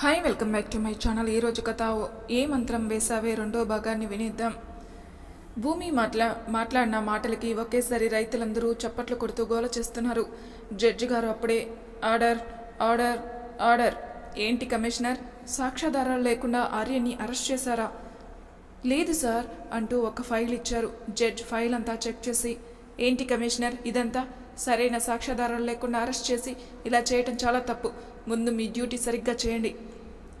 Hi welcome back to my channel ఈరోజు కథ ఏ మంత్రం వేసావే? రెండో భాగాన్ని వినేద్దాం. భూమి మాట్లా మాట్లాడిన మాటలకి ఒకేసారి రైతులందరూ చప్పట్లు కొడుతూ గోల చేస్తున్నారు. జడ్జి గారు అప్పుడే ఆర్డర్ ఆర్డర్ ఆర్డర్. ఏంటి కమిషనర్? సాక్ష్యాధారాలు లేకుండా ఆర్యన్ని అరెస్ట్ చేశారా? లేదు సార్ అంటూ ఒక ఫైల్ ఇచ్చారు. జడ్జ్ ఫైల్ అంతా చెక్ చేసి ఏంటి కమిషనర్ ఇదంతా? సరైన సాక్ష్యాధారాలు లేకుండా అరెస్ట్ చేసి ఇలా చేయటం చాలా తప్పు. ముందు మీ డ్యూటీ సరిగ్గా చేయండి.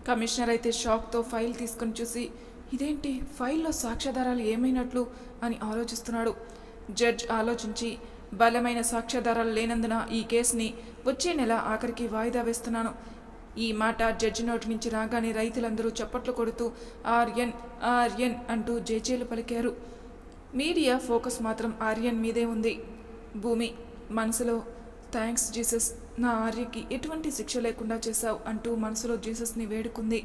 కమిషనర్ అయితే షాక్తో ఫైల్ తీసుకొని చూసి ఇదేంటి? ఫైల్లో సాక్ష్యాధారాలు ఏమైనట్లు? అని ఆలోచిస్తున్నాడు. జడ్జ్ ఆలోచించి బలమైన సాక్ష్యాధారాలు లేనందున ఈ కేసుని వచ్చే నెల ఆఖరికి వాయిదా వేస్తున్నాను. ఈ మాట జడ్జి నోటి నుంచి రాగానే రైతులందరూ చప్పట్లు కొడుతూ ఆర్యన్ ఆర్యన్ అంటూ జేజేలు పలికారు. మీడియా ఫోకస్ మాత్రం ఆర్యన్ మీదే ఉంది. భూమి మనసులో థ్యాంక్స్ జీసస్ నా ఆర్యకి ఎటువంటి శిక్ష లేకుండా చేశావు అంటూ మనసులో జీసస్ని వేడుకుంది.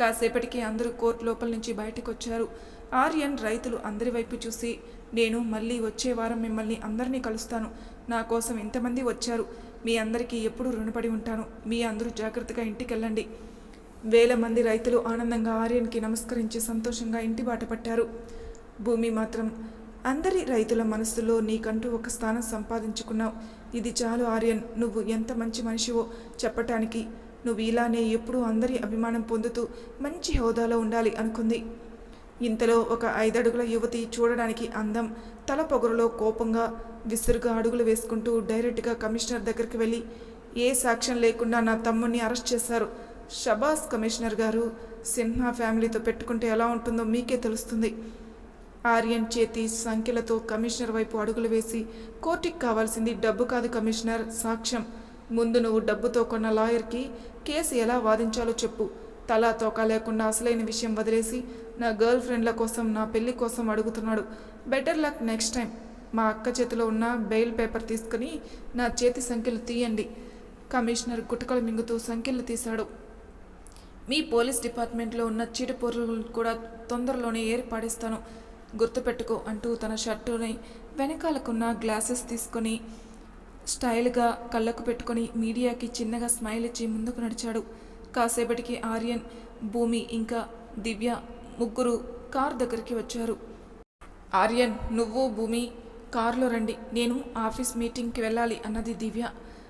కాసేపటికి అందరూ కోర్టు లోపల నుంచి బయటకు వచ్చారు ఆర్యన్ రైతులు అందరి వైపు చూసి నేను మళ్ళీ వచ్చే వారం మిమ్మల్ని అందరినీ కలుస్తాను. నా కోసం ఇంతమంది వచ్చారు. మీ అందరికీ ఎప్పుడూ రుణపడి ఉంటాను. మీ అందరూ జాగ్రత్తగా ఇంటికి వెళ్ళండి వేల మంది రైతులు ఆనందంగా ఆర్యన్కి నమస్కరించి సంతోషంగా ఇంటి బాట పట్టారు. భూమి మాత్రం అందరి రైతుల మనస్సులో నీకంటూ ఒక స్థానం సంపాదించుకున్నావు. ఇది చాలు ఆర్యన్. నువ్వు ఎంత మంచి మనిషివో చెప్పటానికి. నువ్వు ఇలానే ఎప్పుడూ అందరి అభిమానం పొందుతూ మంచి హోదాలో ఉండాలి అనుకుంది. ఇంతలో ఒక ఐదడుగుల యువతి చూడడానికి అందం తల పొగరులో కోపంగా విసురుగా అడుగులు వేసుకుంటూ డైరెక్ట్గా కమిషనర్ దగ్గరికి వెళ్ళి ఏ సాక్ష్యం లేకుండా నా తమ్ముడిని అరెస్ట్ చేశారు? షబాస్ కమిషనర్ గారు సిన్హా ఫ్యామిలీతో పెట్టుకుంటే ఎలా ఉంటుందో మీకే తెలుస్తుంది. ఆర్యన్ చేతి సంఖ్యలతో కమిషనర్ వైపు అడుగులు వేసి కోర్టుకి కావాల్సింది డబ్బు కాదు కమిషనర్ సాక్ష్యం. ముందు నువ్వు డబ్బుతో కొన్న లాయర్కి కేసు ఎలా వాదించాలో చెప్పు. తలా తోక లేకుండా అసలైన విషయం వదిలేసి నా గర్ల్ ఫ్రెండ్ల కోసం నా పెళ్ళి కోసం అడుగుతున్నాడు. Better luck next time. మా అక్క చేతిలో ఉన్న బెయిల్ పేపర్ తీసుకుని నా చేతి సంఖ్యలు తీయండి. కమిషనర్ గుటకలు మింగుతూ సంఖ్యలు తీశాడు. మీ పోలీస్ డిపార్ట్మెంట్లో ఉన్న చీటపొరులు కూడా తొందరలోనే ఏర్పాడిస్తాను. గుర్తుపెట్టుకో అంటూ తన షర్టుని వెనకాలకున్న గ్లాసెస్ తీసుకొని స్టైల్గా కళ్ళకు పెట్టుకొని మీడియాకి చిన్నగా స్మైల్ ఇచ్చి ముందుకు నడిచాడు. కాసేపటికి ఆర్యన్ భూమి ఇంకా దివ్య ముగ్గురు కార్ దగ్గరికి వచ్చారు. ఆర్యన్ నువ్వు భూమి కారులో రండి. నేను ఆఫీస్ మీటింగ్కి వెళ్ళాలి అన్నది దివ్య.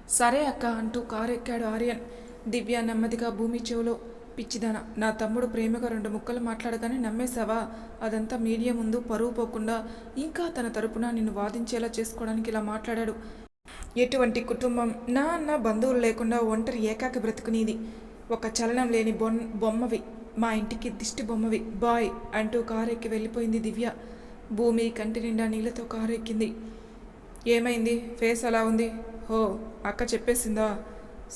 సరే అక్క అంటూ కారు ఎక్కాడు ఆర్యన్. దివ్య నెమ్మదిగా భూమి చెవులో పిచ్చిదాన. నా తమ్ముడు ప్రేమగా రెండు ముక్కలు మాట్లాడగానే నమ్మేశావా? అదంతా మీడియా ముందు పరువు పోకుండా ఇంకా తన తరపున నిన్ను వాదించేలా చేసుకోవడానికి ఇలా మాట్లాడాడు. ఎటువంటి కుటుంబం? నా అన్న బంధువులు లేకుండా ఒంటరి ఏకాకి బ్రతుకునేది. ఒక చలనం లేని బొన్ బొమ్మవి. మా ఇంటికి దిష్టి బొమ్మవి. బాయ్ అంటూ కారు ఎక్కి వెళ్ళిపోయింది దివ్య. భూమి కంటి నిండా నీళ్ళతో కారు ఎక్కింది ఏమైంది? ఫేస్ అలా ఉంది? హో అక్క చెప్పేసిందా?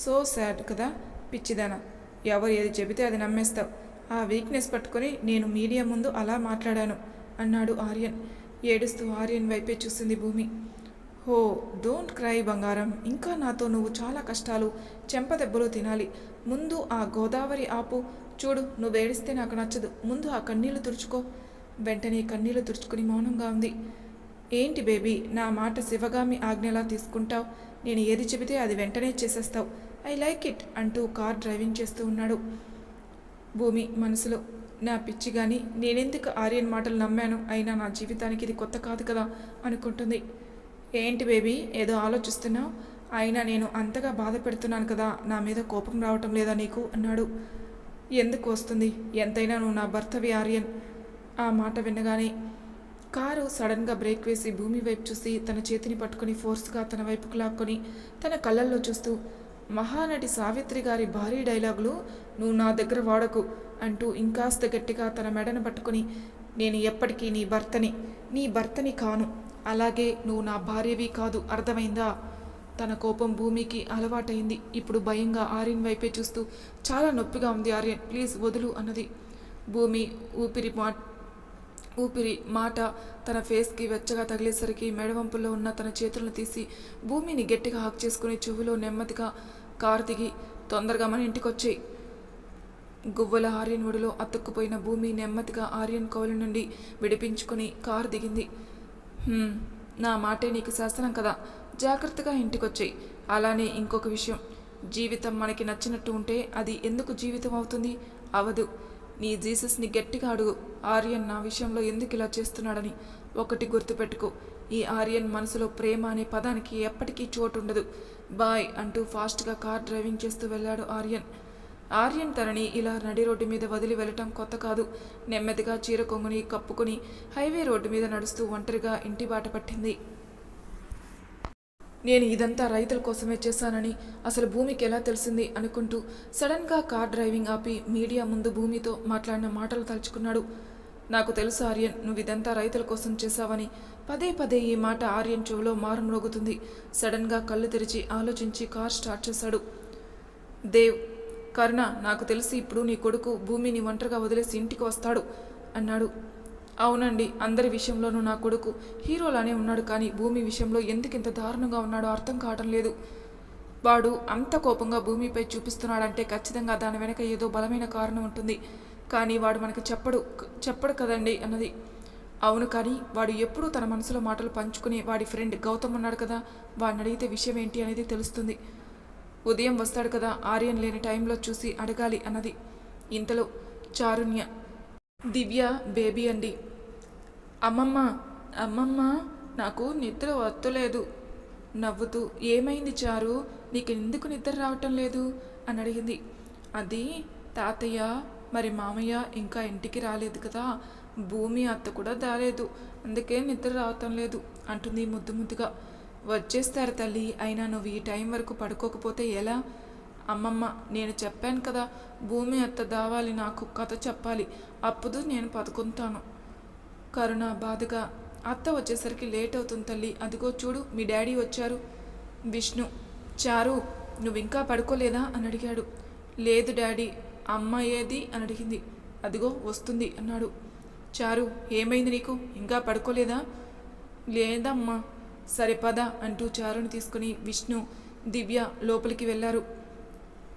సో సాడ్ కదా పిచ్చిదానా. ఎవరు ఏది చెబితే అది నమ్మేస్తావు. ఆ వీక్నెస్ పట్టుకొని నేను మీడియా ముందు అలా మాట్లాడాను అన్నాడు ఆర్యన్. ఏడుస్తూ ఆర్యన్ వైపే చూసింది భూమి. హో డోంట్ క్రై బంగారం. ఇంకా నాతో నువ్వు చాలా కష్టాలు చెంపదెబ్బలు తినాలి. ముందు ఆ గోదావరి ఆపు. చూడు నువ్వు ఏడిస్తే నాకు నచ్చదు. ముందు ఆ కన్నీళ్ళు తుడుచుకో. వెంటనే కన్నీళ్ళు తుడుచుకుని మౌనంగా ఉంది. ఏంటి బేబీ నా మాట శివగామి ఆజ్ఞలా తీసుకుంటావు? నేను ఏది చెబితే అది వెంటనే చేసేస్తావు. ఐ లైక్ ఇట్ అంటూ కార్ డ్రైవింగ్ చేస్తూ ఉన్నాడు. భూమి మనసులో నా పిచ్చి కానీ నేనెందుకు ఆర్యన్ మాటలు నమ్మాను? అయినా నా జీవితానికి ఇది కొత్త కాదు కదా అనుకుంటుంది. ఏంటి బేబీ ఏదో ఆలోచిస్తున్నావు? అయినా నేను అంతగా బాధ పెడుతున్నాను కదా నా మీద కోపం రావటం లేదా నీకు? అన్నాడు. ఎందుకు వస్తుంది? ఎంతైనా నువ్వు నా భర్తవి ఆర్యన్. ఆ మాట వినగానే కారు సడన్గా బ్రేక్ వేసి భూమి వైపు చూసి తన చేతిని పట్టుకొని ఫోర్స్గా తన వైపుకు లాక్కొని తన కళ్ళల్లో చూస్తూ మహానటి సావిత్రి గారి భారీ డైలాగులు నువ్వు నా దగ్గర వాడకు అంటూ ఇంకాస్త గట్టిగా తన మెడను పట్టుకుని నేను ఎప్పటికీ నీ భర్తని నీ భర్తని కాను. అలాగే నువ్వు నా భార్యవి కాదు అర్థమైందా తన కోపం భూమికి అలవాటైంది. ఇప్పుడు భయంగా ఆర్యన్ వైపే చూస్తూ చాలా నొప్పిగా ఉంది ఆర్యన్ ప్లీజ్ వదులు అన్నది. భూమి ఊపిరి మా ఊపిరి మాట తన ఫేస్కి వెచ్చగా తగిలేసరికి మెడవంపుల్లో ఉన్న తన చేతులను తీసి భూమిని గట్టిగా హాక్ చేసుకుని చెవులో నెమ్మదిగా కారు దిగి తొందరగా మన ఇంటికొచ్చేయి. గువ్వల ఆర్యన్ ఒడిలో అతుక్కుపోయిన భూమి నెమ్మదిగా ఆర్యన్ కౌలు నుండి విడిపించుకుని కారు దిగింది నా మాటే నీకు శాసనం కదా. జాగ్రత్తగా ఇంటికొచ్చేయి. అలానే ఇంకొక విషయం. జీవితం మనకి నచ్చినట్టు ఉంటే అది ఎందుకు జీవితం అవుతుంది? అవదు. నీ జీసస్ని గట్టిగా అడుగు. ఆర్యన్ నా విషయంలో ఎందుకు ఇలా చేస్తున్నాడని ఒకటి గుర్తుపెట్టుకో. ఈ ఆర్యన్ మనసులో ప్రేమ అనే పదానికి ఎప్పటికీ చోటు ఉండదు బాయ్ అంటూ ఫాస్ట్గా కార్ డ్రైవింగ్ చేస్తూ వెళ్ళాడు ఆర్యన్. ఆర్యన్ తనని ఇలా నడి రోడ్డు మీద వదిలి వెళ్ళటం కొత్త కాదు. నెమ్మదిగా చీర కొంగుని కప్పుకొని హైవే రోడ్డు మీద నడుస్తూ ఒంటరిగా ఇంటి బాట పట్టింది. నేను ఇదంతా రైతుల కోసమే చేశానని అసలు భూమికి ఎలా తెలిసింది అనుకుంటూ సడన్గా కార్ డ్రైవింగ్ ఆపి మీడియా ముందు భూమితో మాట్లాడిన మాటలు తలుచుకున్నాడు. నాకు తెలుసు ఆర్యన్ నువ్వు ఇదంతా రైతుల కోసం చేశావని. పదే పదే ఈ మాట ఆర్యన్ చెవిలో మారుమ్రోగుతుంది. సడన్గా కళ్ళు తెరిచి ఆలోచించి కార్ స్టార్ట్ చేశాడు. దేవ్ కరుణ నాకు తెలిసి ఇప్పుడు నీ కొడుకు భూమిని ఒంటరిగా వదిలేసి ఇంటికి వస్తాడు అన్నాడు. అవునండి అందరి విషయంలోనూ నా కొడుకు హీరోలానే ఉన్నాడు కానీ భూమి విషయంలో ఎందుకు ఇంత దారుణంగా ఉన్నాడో అర్థం కావటం లేదు. వాడు అంత కోపంగా భూమిపై చూపిస్తున్నాడంటే ఖచ్చితంగా దాని వెనక ఏదో బలమైన కారణం ఉంటుంది. కానీ వాడు మనకు చెప్పడు చెప్పడు కదండి అన్నది. అవును కానీ వాడు ఎప్పుడూ తన మనసులో మాటలు పంచుకుని వాడి ఫ్రెండ్ గౌతమ్ ఉన్నాడు కదా వాడిని అడిగితే విషయం ఏంటి అనేది తెలుస్తుంది. ఉదయం వస్తాడు కదా ఆర్యన్ లేని టైంలో చూసి అడగాలి అన్నది. ఇంతలో చారుణ్య దివ్య బేబీ అండి. అమ్మమ్మ అమ్మమ్మ నాకు నిద్ర వత్తలేదు. నవ్వుతూ ఏమైంది చారు? నీకు ఎందుకు నిద్ర రావటం లేదు? అని అడిగింది. అది తాతయ్య మరి మామయ్య ఇంకా ఇంటికి రాలేదు కదా. భూమి అత్త కూడా దాలేదు. అందుకే నిద్ర రావటం లేదు అంటుంది ముద్దు ముద్దుగా. వచ్చేస్తారు తల్లి అయినా నువ్వు ఈ టైం వరకు పడుకోకపోతే ఎలా? అమ్మమ్మ నేను చెప్పాను కదా భూమి అత్త దావాలి నాకు కథ చెప్పాలి అప్పుడు నేను పదుకుంటాను. కరుణ బాధగా అత్త వచ్చేసరికి లేట్ అవుతుంది తల్లి అదిగో చూడు మీ డాడీ వచ్చారు. విష్ణు చారు నువ్వు ఇంకా పడుకోలేదా? అని అడిగాడు. లేదు డాడీ అమ్మ ఏది? అని అడిగింది. అదిగో వస్తుంది అన్నాడు. చారు ఏమైంది నీకు? ఇంకా పడుకోలేదా? లేదమ్మా. సరే పద అంటూ చారుని తీసుకుని విష్ణు దివ్య లోపలికి వెళ్ళారు.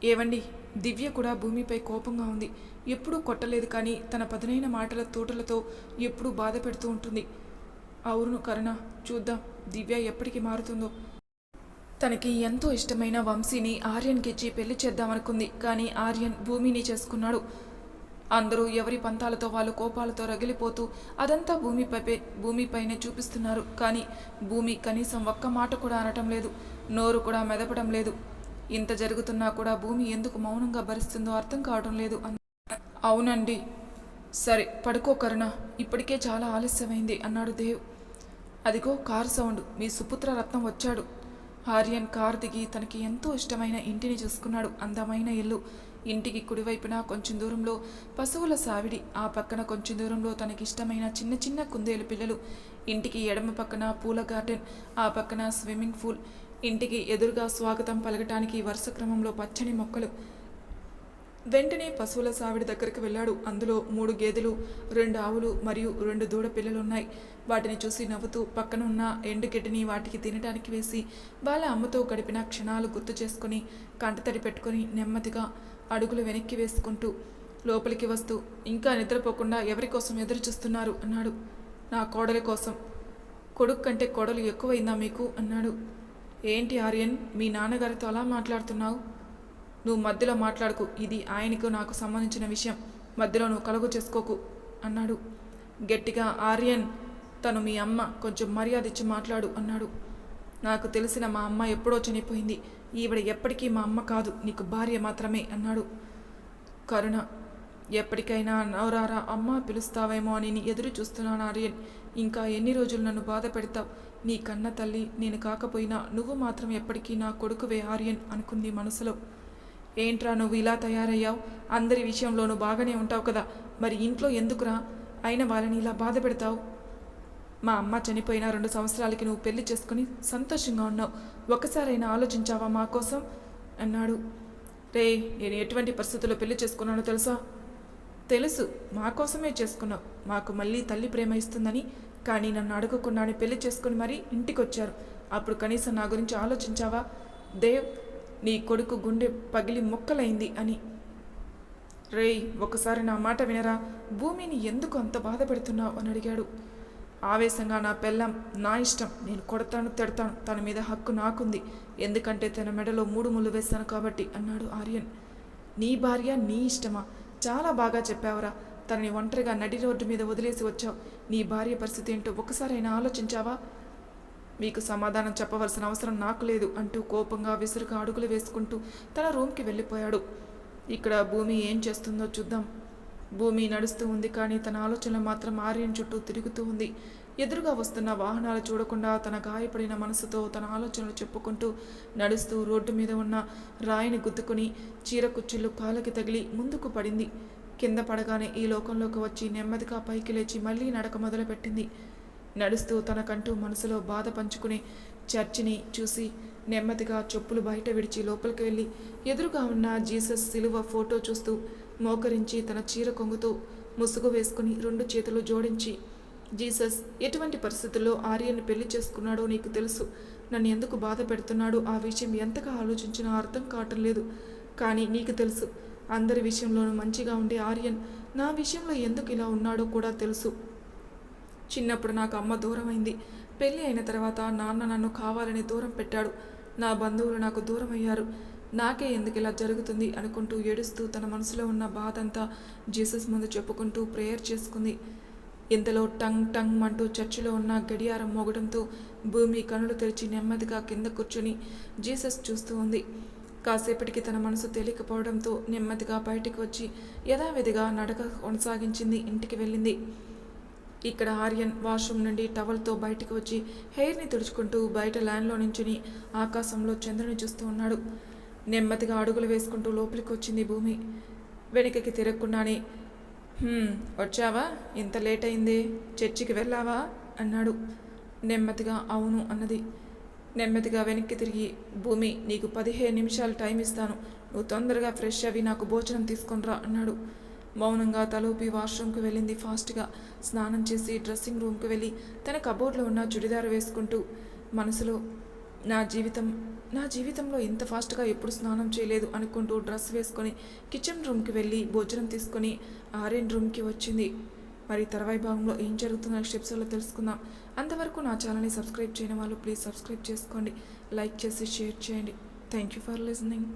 ఏవండి దివ్య కూడా భూమిపై కోపంగా ఉంది. ఎప్పుడూ కొట్టలేదు కానీ తన పదునైన మాటల తోటలతో ఎప్పుడూ బాధ పెడుతూ ఉంటుంది. అవును కరుణ చూద్దాం దివ్య ఎప్పటికి మారుతుందో. తనకి ఎంతో ఇష్టమైన వంశీని ఆర్యన్కి ఇచ్చి పెళ్ళి చేద్దామనుకుంది కానీ ఆర్యన్ భూమిని చేసుకున్నాడు. అందరూ ఎవరి పంతాలతో వాళ్ళు కోపాలతో రగిలిపోతూ అదంతా భూమిపై భూమిపైనే చూపిస్తున్నారు. కానీ భూమి కనీసం ఒక్క మాట కూడా అనటం లేదు. నోరు కూడా మెదపడం లేదు. ఇంత జరుగుతున్నా కూడా భూమి ఎందుకు మౌనంగా భరిస్తుందో అర్థం కావడం లేదు అన్న- అవునండి. సరే పడుకో కరుణ. ఇప్పటికే చాలా ఆలస్యమైంది అన్నాడు దేవ్. అదిగో కార్ సౌండ్. మీ సుపుత్ర రత్నం వచ్చాడు. ఆర్యన్ కార్ దిగి తనకి ఎంతో ఇష్టమైన ఇంటిని చూసుకున్నాడు. అందమైన ఇల్లు. ఇంటికి కుడివైపున కొంచెం దూరంలో పశువుల సావిడి. ఆ పక్కన కొంచెం దూరంలో తనకిష్టమైన చిన్న చిన్న కుందేలు పిల్లలు. ఇంటికి ఎడమ పక్కన పూల గార్డెన్. ఆ పక్కన స్విమ్మింగ్ పూల్. ఇంటికి ఎదురుగా స్వాగతం పలకటానికి వరుస క్రమంలో పచ్చని మొక్కలు. వెంటనే పశువుల సావిడి దగ్గరికి వెళ్ళాడు. అందులో మూడు గేదెలు రెండు ఆవులు మరియు రెండు దూడ పిల్లలు ఉన్నాయి వాటిని చూసి నవ్వుతూ పక్కన ఉన్న ఎండుగడ్డిని వాటికి తినడానికి వేసి వాళ్ళ అమ్మతో గడిపిన క్షణాలు గుర్తు చేసుకొని కంటతడి పెట్టుకొని నెమ్మదిగా అడుగులు వెనక్కి వేసుకుంటూ లోపలికి వస్తూ ఇంకా నిద్రపోకుండా ఎవరి కోసం ఎదురు చూస్తున్నారు? అన్నాడు. నా కోడలి కోసం. కొడుకు కంటే కోడలు ఎక్కువైందా మీకు? అన్నాడు. ఏంటి ఆర్యన్? మీ నాన్నగారితో అలా మాట్లాడుతున్నావు? నువ్వు మధ్యలో మాట్లాడుకు. ఇది ఆయనకు నాకు సంబంధించిన విషయం. మధ్యలో నువ్వు కలుగు చేసుకోకు అన్నాడు. గట్టిగా ఆర్యన్ తను మీ అమ్మ కొంచెం మర్యాద ఇచ్చి మాట్లాడు అన్నాడు. నాకు తెలిసిన మా అమ్మ ఎప్పుడో చనిపోయింది. ఈవిడ ఎప్పటికీ మా అమ్మ కాదు నీకు భార్య మాత్రమే అన్నాడు. కరుణ ఎప్పటికైనా నవరారా అమ్మ పిలుస్తావేమో అని ఎదురు చూస్తున్నాను ఆర్యన్. ఇంకా ఎన్ని రోజులు నన్ను బాధ పెడతావు? నీ కన్న తల్లి నేను కాకపోయినా నువ్వు మాత్రం ఎప్పటికీ నా కొడుకువే ఆర్యన్ అనుకుంది మనసులో. ఏంట్రా నువ్వు ఇలా తయారయ్యావు? అందరి విషయంలో నువ్వు బాగానే ఉంటావు కదా. మరి ఇంట్లో ఎందుకురా? అయిన వాళ్ళని ఇలా బాధ పెడతావు? మా అమ్మ చనిపోయిన రెండు సంవత్సరాలకి నువ్వు పెళ్ళి చేసుకుని సంతోషంగా ఉన్నావు. ఒకసారైనా ఆలోచించావా మా కోసం? అన్నాడు. రే నేను ఎటువంటి పరిస్థితుల్లో పెళ్ళి చేసుకున్నానో తెలుసా? తెలుసు మా కోసమే చేసుకున్నావు. మాకు మళ్ళీ తల్లి ప్రేమ ఇస్తుందని కానీ నన్ను అడగకుండానే పెళ్ళి చేసుకుని మరీ ఇంటికి వచ్చారు అప్పుడు కనీసం నా గురించి ఆలోచించావా? దేవ్ నీ కొడుకు గుండె పగిలి మొక్కలైంది అని. రేయ్ ఒకసారి నా మాట వినరా? భూమిని ఎందుకు అంత బాధ పెడుతున్నావు అని అడిగాడు. ఆవేశంగా నా పెళ్ళం నా ఇష్టం. నేను కొడతాను తిడతాను. తన మీద హక్కు నాకుంది. ఎందుకంటే తన మెడలో మూడు ముళ్ళు వేస్తాను కాబట్టి అన్నాడు ఆర్యన్. నీ భార్య నీ ఇష్టమా? చాలా బాగా చెప్పావురా. తనని ఒంటరిగా నడి రోడ్డు మీద వదిలేసి వచ్చావు. నీ భార్య పరిస్థితి ఏంటో ఒకసారైనా ఆలోచించావా? మీకు సమాధానం చెప్పవలసిన అవసరం నాకు లేదు అంటూ కోపంగా విసురుగా అడుగులు వేసుకుంటూ తన రూమ్కి వెళ్ళిపోయాడు. ఇక్కడ భూమి ఏం చేస్తుందో చూద్దాం. భూమి నడుస్తూ ఉంది కానీ తన ఆలోచనలు మాత్రం ఆర్యన్ చుట్టూ తిరుగుతూ ఉంది. ఎదురుగా వస్తున్న వాహనాలు చూడకుండా తన గాయపడిన మనసుతో తన ఆలోచనలు చెప్పుకుంటూ నడుస్తూ రోడ్డు మీద ఉన్న రాయిని గుద్దుకుని చీర కుచ్చులు కాళ్ళకి తగిలి ముందుకు పడింది. కింద పడగానే ఈ లోకంలోకి వచ్చి నెమ్మదిగా పైకి లేచి మళ్ళీ నడక మొదలుపెట్టింది. నడుస్తూ తనకంటూ మనసులో బాధ పంచుకునే చర్చిని చూసి నెమ్మదిగా చెప్పులు బయట విడిచి లోపలికి వెళ్ళి ఎదురుగా ఉన్న జీసస్ సిలువ ఫోటో చూస్తూ మోకరించి తన చీర కొంగుతూ ముసుగు వేసుకుని రెండు చేతులు జోడించి జీసస్ ఎటువంటి పరిస్థితుల్లో ఆర్యను పెళ్ళి చేసుకున్నాడో నీకు తెలుసు. నన్ను ఎందుకు బాధ పెడుతున్నాడో? ఆ విషయం ఎంతగా ఆలోచించినా అర్థం కావటం లేదు. కానీ నీకు తెలుసు. అందరి విషయంలోనూ మంచిగా ఉండే ఆర్యన్ నా విషయంలో ఎందుకు ఇలా ఉన్నాడో కూడా తెలుసు. చిన్నప్పుడు నాకు అమ్మ దూరం అయింది పెళ్ళి అయిన తర్వాత నాన్న నన్ను కావాలని దూరం పెట్టాడు. నా బంధువులు నాకు దూరం అయ్యారు నాకే ఎందుకు ఇలా జరుగుతుంది అనుకుంటూ ఏడుస్తూ తన మనసులో ఉన్న బాధ అంతా జీసస్ ముందు చెప్పుకుంటూ ప్రేయర్ చేసుకుంది. ఇంతలో టంగ్ టంగ్ అంటూ చర్చిలో ఉన్న గడియారం మోగడంతో భూమి కనులు తెరిచి నెమ్మదిగా కింద కూర్చుని జీసస్ చూస్తూ ఉంది. కాసేపటికి తన మనసు తేలికపోవడంతో నెమ్మదిగా బయటికి వచ్చి యథావిధిగా నడక కొనసాగించింది ఇంటికి వెళ్ళింది. ఇక్కడ ఆర్యన్ వాష్రూమ్ నుండి టవల్తో బయటికి వచ్చి హెయిర్ని తుడుచుకుంటూ బయట ల్యాండ్లో నుంచుని ఆకాశంలో చంద్రుని చూస్తూ ఉన్నాడు. నెమ్మదిగా అడుగులు వేసుకుంటూ లోపలికి వచ్చింది భూమి. వెనుకకి తిరగకుండానే వచ్చావా? ఇంత లేట్ అయింది. చర్చికి వెళ్ళావా? అన్నాడు. నెమ్మదిగా అవును అన్నది. నెమ్మదిగా వెనక్కి తిరిగి భూమి నీకు పదిహేను నిమిషాలు టైం ఇస్తాను. నువ్వు తొందరగా ఫ్రెష్ అవి నాకు భోజనం తీసుకొనిరా అన్నాడు. మౌనంగా తలూపి వాష్రూమ్కి వెళ్ళింది ఫాస్ట్గా. స్నానం చేసి డ్రెస్సింగ్ రూమ్కి వెళ్ళి తన కబోర్డ్లో ఉన్న చుడిదారు వేసుకుంటూ మనసులో నా జీవితం నా జీవితంలో ఇంత ఫాస్ట్గా ఎప్పుడు స్నానం చేయలేదు అనుకుంటూ డ్రెస్ వేసుకొని కిచెన్ రూమ్కి వెళ్ళి భోజనం తీసుకొని ఆర్యన్ రూమ్కి వచ్చింది. మరి తర్వాయి భాగంలో ఏం జరుగుతుందో స్టెప్స్లో తెలుసుకుందాం. అంతవరకు నా ఛానల్ని సబ్స్క్రైబ్ చేయని వాళ్ళు ప్లీజ్ సబ్స్క్రైబ్ చేసుకోండి. లైక్ చేసి షేర్ చేయండి. Thank you for listening.